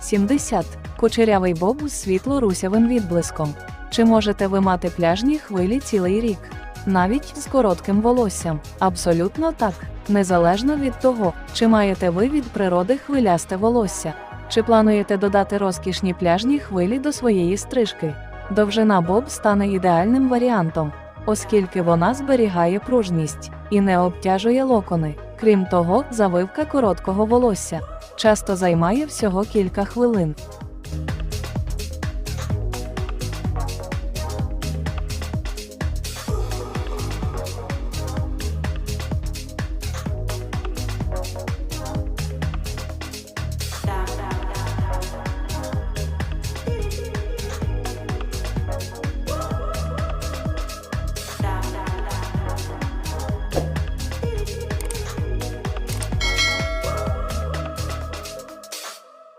70. Кучерявий боб з світло-русявим відблиском. Чи можете ви мати пляжні хвилі цілий рік? Навіть з коротким волоссям. Абсолютно так. Незалежно від того, чи маєте ви від природи хвилясте волосся, чи плануєте додати розкішні пляжні хвилі до своєї стрижки. Довжина боб стане ідеальним варіантом, оскільки вона зберігає пружність і не обтяжує локони. Крім того, завивка короткого волосся часто займає всього кілька хвилин.